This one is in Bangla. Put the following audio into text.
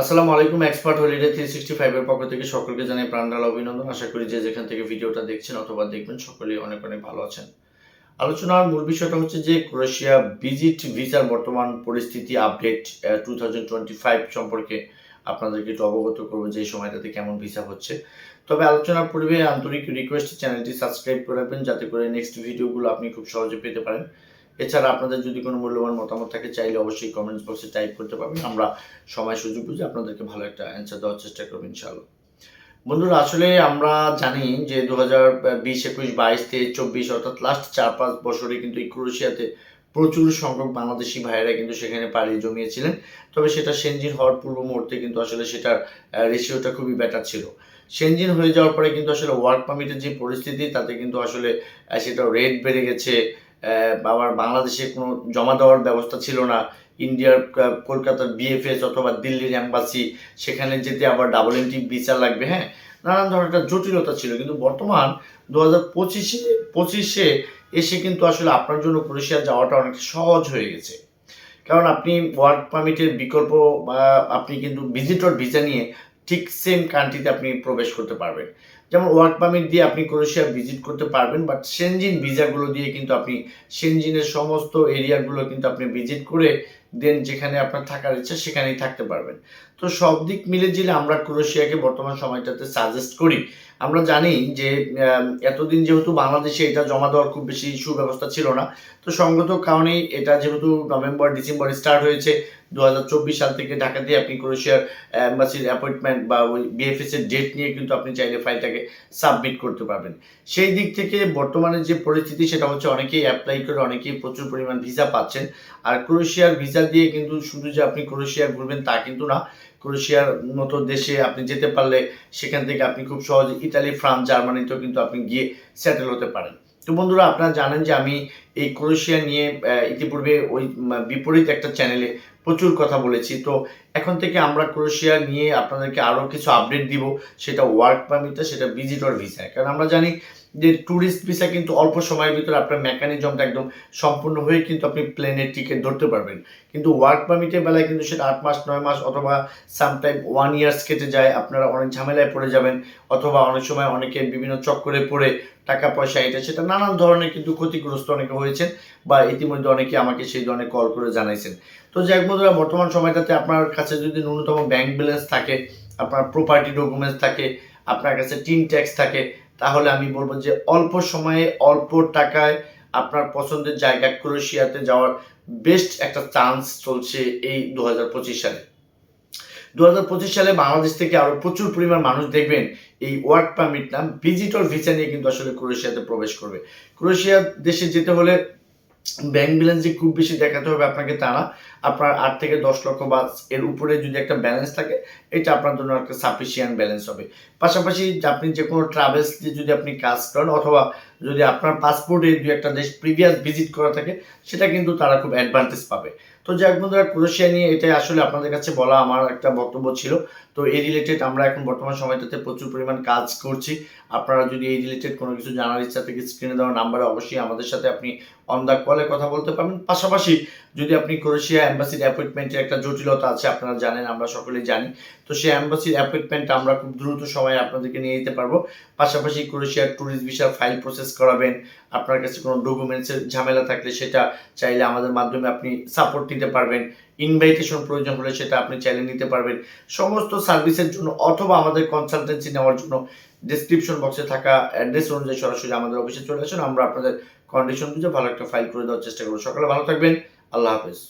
আসসালামু আলাইকুম এক্সপার্ট হলিডে থ্রি সিক্সটি ফাইভের পক্ষ থেকে সকলকে জানাই প্রাণডাল অভিনন্দন। আশা করি যে যেখান থেকে ভিডিওটা দেখছেন অথবা দেখবেন, সকলেই অনেক অনেক ভালো আছেন। আলোচনার মূল বিষয়টা হচ্ছে যে ক্রোয়েশিয়া ভিজিট ভিসার বর্তমান পরিস্থিতি update two thousand twenty five সম্পর্কে আপনাদেরকে একটু অবগত করব যে এই সময়টাতে কেমন ভিসা হচ্ছে। তবে আলোচনার পূর্বে আন্তরিক রিকোয়েস্ট চ্যানেলটি সাবস্ক্রাইব করে রাখবেন, যাতে করে নেক্সট ভিডিওগুলো আপনি খুব সহজে পেতে পারেন। এছাড়া আপনাদের যদি কোনো মূল্যবান মতামত থাকে, চাইলে অবশ্যই কমেন্টস বক্সে টাইপ করতে পারবেন। আমরা সময় সুযোগ বুঝে আপনাদেরকে ভালো একটা অ্যান্সার দেওয়ার চেষ্টা করব ইনশাআল্লাহ। বন্ধুরা, আসলে আমরা জানি যে দু হাজার বিশ, একুশ, বাইশ, তেইশ, চব্বিশ, অর্থাৎ লাস্ট চার পাঁচ বছরে কিন্তু এই ক্রোয়েশিয়াতে প্রচুর সংখ্যক বাংলাদেশি ভাইয়েরা কিন্তু সেখানে পাড়ি জমিয়েছিলেন। তবে সেটা সেনজিন হওয়ার পূর্ব মুহূর্তে কিন্তু আসলে সেটার রেশিওটা খুবই বেটার ছিল। সেনজিন হয়ে যাওয়ার পরে কিন্তু আসলে ওয়ার্ক পারমিটের যে পরিস্থিতি, তাতে কিন্তু আসলে সেটা রেট বেড়ে গেছে। আবার বাংলাদেশে কোনো জমা দেওয়ার ব্যবস্থা ছিল না। ইন্ডিয়ার কলকাতার বিএফএস অথবা দিল্লির অ্যাম্বাসি সেখানে যেতে আবার ডাবল এন্ট্রি ভিসা লাগবে হ্যাঁ? নানান ধরনের জটিলতা ছিল। কিন্তু বর্তমান দু হাজার পঁচিশে পঁচিশে এসে কিন্তু আসলে আপনার জন্য ক্রোয়েশিয়া যাওয়াটা অনেক সহজ হয়ে গেছে। কারণ আপনি ওয়ার্ক পারমিটের বিকল্প বা আপনি কিন্তু ভিজিটর ভিসা নিয়ে ঠিক সেম কান্ট্রিতে আপনি প্রবেশ করতে পারবেন। যেমন ওয়ার্ক পারমিট দিয়ে আপনি ক্রোয়েশিয়া ভিজিট করতে পারবেন বাট সেনজিন ভিসাগুলো দিয়ে কিন্তু আপনি সেনজিনের সমস্ত এরিয়াগুলো কিন্তু আপনি ভিজিট করে দেন যেখানে আপনার থাকার ইচ্ছা সেখানেই থাকতে পারবেন। তো সব দিক মিলে জিলে আমরা ক্রোয়েশিয়াকে বর্তমান সময়টাতে সাজেস্ট করি। আমরা জানি যে এতদিন যেহেতু বাংলাদেশে এটা জমা দেওয়ার খুব বেশি সুব্যবস্থা ছিল না, তো সঙ্গত কারণেই এটা যেহেতু নভেম্বর ডিসেম্বর স্টার্ট হয়েছে দু হাজার চব্বিশ সাল থেকে ঢাকাতে আপনি ক্রোয়েশিয়ার অ্যাম্বাসির অ্যাপয়েন্টমেন্ট বা ওই বিএফএস এর ডেট নিয়ে কিন্তু আপনি চাইলে ফাইলটাকে সাবমিট করতে পারবেন। সেই দিক থেকে বর্তমানে যে পরিস্থিতি, সেটা হচ্ছে অনেকেই অ্যাপ্লাই করে, অনেকেই প্রচুর পরিমাণ ভিসা পাচ্ছেন। আর ক্রোয়েশিয়ার ভিসা দিয়ে কিন্তু শুধু যে আপনি ক্রোয়েশিয়া ঘুরবেন তা কিন্তু না। ক্রোয়েশিয়ার মতো দেশে আপনি যেতে পারলে সেখান থেকে আপনি খুব সহজে ইতালি ফ্রান্স জার্মানিতেও কিন্তু আপনি গিয়ে সেটেল হতে পারেন। তো বন্ধুরা, আপনারা জানেন যে আমি এই ক্রোয়েশিয়া নিয়ে ইতিপূর্বে ওই বিপরীত একটা চ্যানেলে প্রচুর কথা বলেছি। তো এখন থেকে আমরা ক্রোশিয়া নিয়ে আপনাদেরকে আরও কিছু আপডেট দিব। সেটা ওয়ার্ক পারমিটটা সেটা ভিজিটর ভিসা কারণ আমরা জানি যে ট্যুরিস্ট ভিসা কিন্তু অল্প সময়ের ভিতরে আপনার মেকানিজমটা একদম সম্পূর্ণ হয়ে কিন্তু আপনি প্লেনের টিকিট ধরতে পারবেন। কিন্তু ওয়ার্ক পারমিটের বেলায় কিন্তু সেটা আট মাস, নয় মাস অথবা সামটাইম ওয়ান ইয়ার্স কেটে যায়, আপনারা অনেক ঝামেলায় পড়ে যাবেন অথবা অনেক সময় অনেকে বিভিন্ন চক্করে পড়ে টাকা পয়সা এটা সেটা নানান ধরনের কিন্তু ক্ষতিগ্রস্ত অনেকে হয়েছেন বা ইতিমধ্যে অনেকে আমাকে সেই ধরনের কল করে জানাইছেন। তো যাই বন্ধুরা, বর্তমান সময়টাতে আপনার কাছে যদি ন্যূনতম ব্যাংক ব্যালেন্স থাকে, আপনার প্রপার্টি ডকুমেন্টস থাকে, আপনার কাছে টিন ট্যাক্স থাকে তাহলে আমি বলব যে অল্প সময়ে, অল্প টাকায় আপনার পছন্দের জায়গা ক্রোয়েশিয়াতে যাওয়ার বেস্ট একটা চান্স চলছে এই দু হাজার পঁচিশ সালে। দু হাজার পঁচিশ সালে বাংলাদেশ থেকে আরও প্রচুর পরিমাণ মানুষ দেখবেন এই ওয়ার্ক পারমিট নাম ভিজিটর ভিসা নিয়ে কিন্তু আসলে ক্রোয়েশিয়াতে প্রবেশ করবে। ক্রোয়েশিয়া দেশে যেতে হলে ব্যাংক ব্যালেন্স যে খুব বেশি দেখাতে হবে আপনাকে তা না আপনার আট থেকে দশ লক্ষ বা এর উপরে যদি একটা ব্যালেন্স থাকে, এটা আপনার জন্য একটা সাফিসিয়েন্ট ব্যালেন্স হবে। পাশাপাশি আপনি যে কোনো ট্রাভেলস দিয়ে যদি আপনি কাজ করেন অথবা যদি আপনার পাসপোর্টে দু একটা দেশ প্রিভিয়াস ভিজিট করা থাকে, সেটা কিন্তু তারা খুব অ্যাডভান্টেজ পাবে। তো যাই বন্ধুরা, ক্রোয়েশিয়া নিয়ে এটাই আসলে আপনাদের কাছে বলা আমার একটা বক্তব্য ছিল। তো এই রিলেটেড আমরা এখন বর্তমান সময়টাতে প্রচুর পরিমাণ কাজ করছি। আপনারা যদি এই রিলেটেড কোনো কিছু জানার ইচ্ছা থেকে স্ক্রিনে দেওয়া নাম্বারে অবশ্যই আমাদের সাথে আপনি অন দ্য কলে কথা বলতে পারবেন। পাশাপাশি যদি আপনি ক্রোয়েশিয়া অ্যাম্বাসির অ্যাপয়েন্টমেন্টের একটা জটিলতা আছে, আপনারা জানেন, আমরা সকলেই জানি। তো সেই অ্যাম্বাসির অ্যাপয়েন্টমেন্ট আমরা খুব দ্রুত সময়ে আপনাদেরকে নিয়ে যেতে পারব। পাশাপাশি ক্রোয়েশিয়ার ট্যুরিস্ট ভিসার ফাইল প্রসেস করাবেন। আপনার কাছে কোনো ডকুমেন্টসের ঝামেলা থাকলে সেটা চাইলে আমাদের মাধ্যমে আপনি সাপোর্ট নিতে পারবেন। ইনভাইটেশন প্রয়োজন হলে সেটা আপনি চাইলে নিতে পারবেন। সমস্ত সার্ভিসের জন্য অথবা আমাদের কনসালটেন্সি নেওয়ার জন্য ডিসক্রিপশন বক্সে থাকা অ্যাড্রেস অনুযায়ী সরাসরি আমাদের অফিসে চলে আসুন। আমরা আপনাদের কন্ডিশন বুঝে ভালো একটা ফাইল করে দেওয়ার চেষ্টা করব। সকালে ভালো থাকবেন। আল্লাহ হাফেজ।